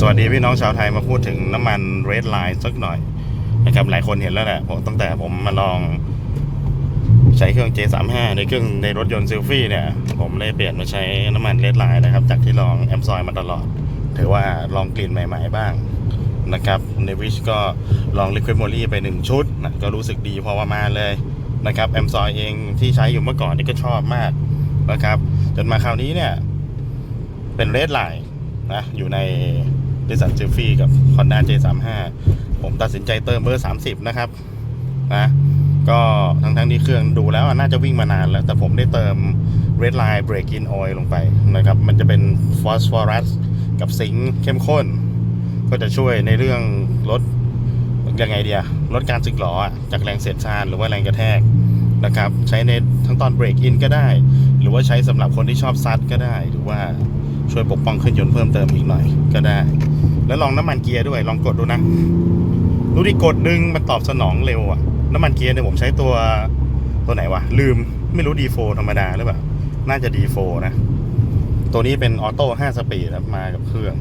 สวัสดีพี่น้องชาวไทยมาพูดถึงน้ำมันเรดไลน์สักหน่อยนะครับหลายคนเห็นแล้วแหละผมตั้งแต่ผมมาลองใช้เครื่อง J35 ในเครื่องในรถยนต์ซิลฟี่เนี่ย ผมเลยเปลี่ยนมาใช้น้ำมันเรดไลน์นะครับ จากที่ลองแอมซอยมาตลอด ถือว่าลองกลิ่นใหม่ ๆ บ้างนะครับในวิชก็ลองลิควิดโมลี่ไปหนึ่งชุดนะก็รู้สึกดีพอประมาณเลยนะครับแอมซอยเองที่ใช้อยู่เมื่อก่อนนี่ก็ชอบมากนะครับ จนมาคราวนี้เนี่ย เป็นเรดไลน์นะอยู่ใน ดิสันซิลฟี่กับ Honda J35 ผมตัดสินใจเติมเบอร์ 30 นะครับนะก็ทั้งทั้งที่เครื่องดูแล้วน่าจะวิ่งมานานแล้ว แต่ผมได้เติม Red Line Break In Oil ลงไปนะครับ มันจะเป็นฟอสฟอรัสกับซิงค์เข้มข้น ก็จะช่วยในเรื่องลดยังไงเดียลดการสึกหรอจากแรงเสียดทานหรือว่าแรงกระแทกนะครับ ใช้ในทั้งตอนเบรกอินก็ได้ หรือว่าใช้สำหรับคนที่ชอบซัดก็ได้หรือว่า ช่วยปกป้องเครื่องยนต์เพิ่มเติมอีกหน่อยก็ได้ แล้วลองน้ำมันเกียร์ด้วยลองกดดูนะดูดิกดดึงมันตอบสนองเร็วอะน้ำมันเกียร์เนี่ยผมใช้ตัวตัวไหนวะลืมไม่รู้ดีโฟธรรมดาหรือเปล่าน่าจะดีโฟนะ ตัวนี้เป็นออโต้5สปีดครับมากับเครื่อง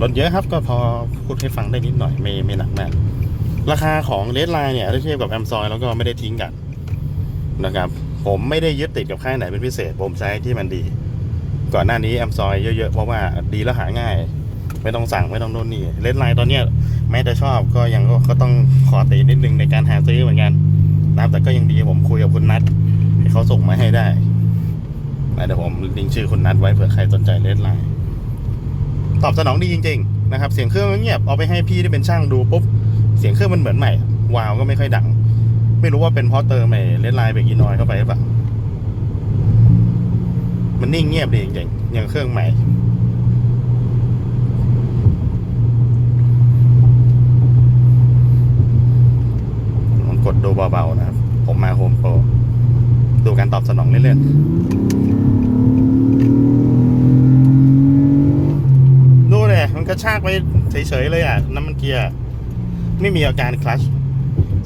รถเยอะครับก็พอพูดให้ฟังได้นิดหน่อยไม่ไม่หนักมากราคาของเลดไลน์เนี่ยถ้าเทียบกับแอมซอยแล้วก็ไม่ได้ทิ้งกันนะครับ ผมไม่ได้ยึดติดกับค่ายไหนเป็นพิเศษ ผมใช้ที่มันดี ก่อนหน้านี้แอมซอยเยอะๆเพราะว่าดีแล้วหาง่าย ไม่ต้องสั่งไม่ต้องโน่นนี่เลดไลน์ตอนเนี้ยแม้จะชอบก็ยังก็ก็ต้องขอตีนิดนึงในการหาซื้อเหมือนกันนะครับแต่ก็ยังดีผมคุยกับคุณนัทให้เขาส่งมาให้ได้นะเดี๋ยวผมลิงก์ชื่อคุณนัทไว้เผื่อใครสนใจเลดไลน์ตอบสนองดีจริง ๆ นะครับ เสียงเครื่องเงียบเอาไปให้พี่ที่เป็นช่างดูปุ๊บเสียงเครื่องมันเหมือนใหม่วาวก็ไม่ค่อยดัง ไม่รู้ว่าเป็นเพราะเติมไอ้เลดไลน์เบรกอินออยเข้าไปหรือเปล่า มันนิ่งเงียบดีจริงๆอย่างเครื่องใหม่ลองกดดูเบาๆนะครับ ผมมาโฮมโปรดูการตอบสนองเล่นๆดูเลยมันกระชากไปเฉยๆเลยอะ น้ำมันเกียร์ ไม่มีอาการคลัช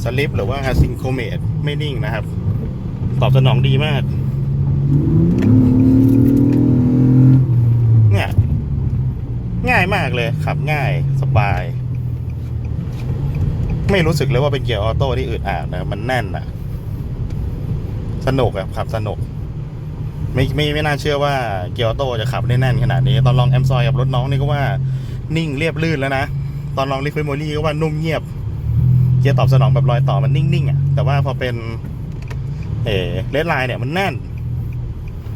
สลิปหรือว่าซิงโครเมตไม่นิ่งนะครับ ตอบสนองดีมาก เนี่ย ง่ากเลย ขับง่ายสบาย ไม่รู้สึกเลยว่าเป็นเกียร์ออโต้ที่อึดอัดนะมันแน่นอะสนุกอะขับสนุก ไม่ไม่ไม่น่าเชื่อว่าเกียร์ออโต้จะขับได้แน่นขนาดนี้ ตอนลองแอมซอยกับรถน้องนี่ก็ว่า นิ่งเรียบลื่นแล้วนะ ตอนลองลิควิดโมลี่ก็ว่านุ่มเงียบ เกียร์ตอบสนองแบบรอยต่อมันนิ่งๆอะแต่ว่าพอเป็น เอเลดไลน์เนี่ยมันแน่น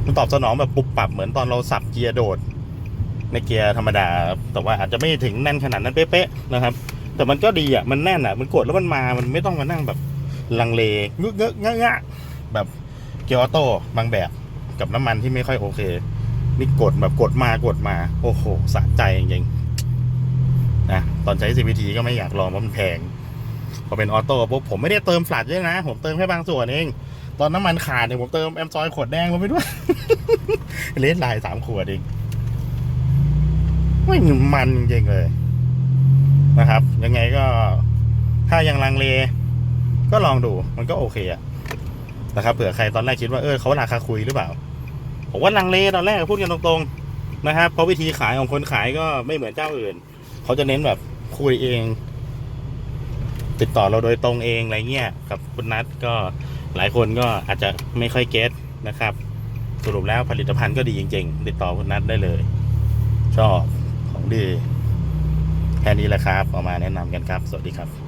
มันตอบสนองแบบปุบปับเหมือนตอนเราสับเกียร์โดด ในเกียร์ธรรมดา แต่ว่าอาจจะไม่ถึงแน่นขนาดนั้นเป๊ะๆนะครับ แต่มันก็ดีอะมันแน่นอะมันกดแล้วมันมามันไม่ต้องมานั่งแบบลังเลงึกเงอะงะงะแบบเกียร์ออโต้บางแบบกับน้ำมันที่ไม่ค่อยโอเค นี่กดแบบกดมากดมา โอ้โหสะใจจริงๆนะตอนใช้ CVT ก็ไม่อยากลองเพราะมันแพงพอเป็นออโต้ปุ๊บผมไม่ได้เติมฟลัดด้วยนะ ผมเติมแค่บางส่วนเอง ตอนน้ำมันขาดเนี่ยผมเติมแอมซอยขวดแดงลงไปด้วยเลสไลน์สามขวดเอง ไม่มันจริงเลยนะครับ ยังไงก็ถ้ายังลังเล ก็ลองดูมันก็โอเคอะนะครับเผื่อใครตอนแรกคิดว่าเออเขาราคาคุยหรือเปล่าผมว่าลังเลตอนแรกพูดกันตรงๆนะครับเพราะวิธีขายของคนขายก็ไม่เหมือนเจ้าอื่น เขาจะเน้นแบบคุยเอง ติดต่อเราโดยตรงเองอะไรเงี้ยกับคุณนัทก็หลายคนก็อาจจะไม่ค่อยเก็ตนะครับ สรุปแล้วผลิตภัณฑ์ก็ดีจริง ๆ ติดต่อคุณนัทได้เลย ชอบ ของดี แค่นี้แหละครับเอามาแนะนำกันครับ สวัสดีครับ